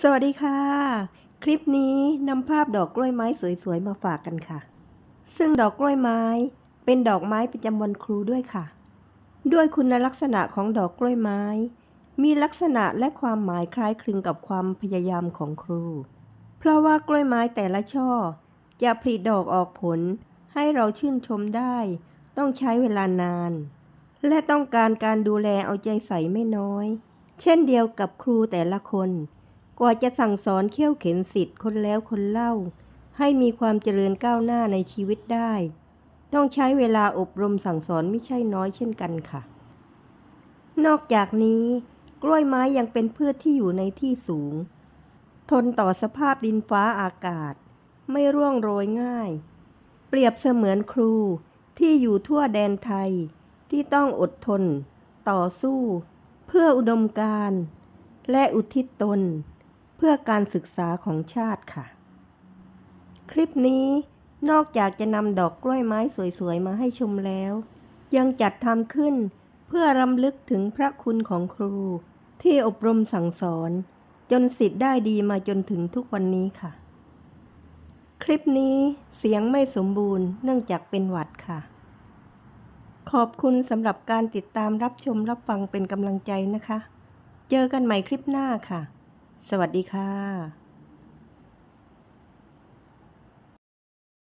สวัสดีค่ะ คลิปนี้นำภาพดอกกล้วยไม้สวยๆมาฝากกันค่ะ ซึ่งดอกกล้วยไม้เป็นดอกไม้ประจำวันครูด้วยค่ะ ด้วยคุณลักษณะของดอกกล้วยไม้ มีลักษณะและความหมายคล้ายคลึงกับความพยายามของครู เพราะว่ากล้วยไม้แต่ละช่อ จะผลิดอกออกผล ให้เราชื่นชมได้ ต้องใช้เวลานาน และต้องการการดูแลเอาใจใส่ไม่น้อย เช่นเดียวกับครูแต่ละคน กว่าจะสั่งสอนเขี่ยวเข็นสิทธิ์คนแล้วคนเล่า ให้มีความเจริญก้าวหน้าในชีวิตได้ ต้องใช้เวลาอบรมสั่งสอนไม่ใช่น้อยเช่นกันค่ะ นอกจากนี้ กล้วยไม้ยังเป็นพืชที่อยู่ในที่สูง ทนต่อสภาพดินฟ้าอากาศ ไม่ร่วงโรยง่าย เปรียบเสมือนครูที่อยู่ทั่วแดนไทยที่ต้องอดทน ต่อสู้ เพื่ออุดมการณ์และอุทิศตน เพื่อการศึกษาของชาติค่ะ คลิปนี้นอกจากจะนำดอกกล้วยไม้สวยๆ มาให้ชมแล้ว ยังจัดทำขึ้นเพื่อรำลึกถึงพระคุณของครู ที่อบรมสั่งสอน จนสิทธิ์ได้ดีมาจนถึงทุกวันนี้ค่ะ คลิปนี้เสียงไม่สมบูรณ์เนื่องจากเป็นหวัดค่ะ ขอบคุณสำหรับการติดตามรับชมรับฟังเป็นกำลังใจนะคะ เจอกันใหม่คลิปหน้าค่ะ สวัสดีค่ะ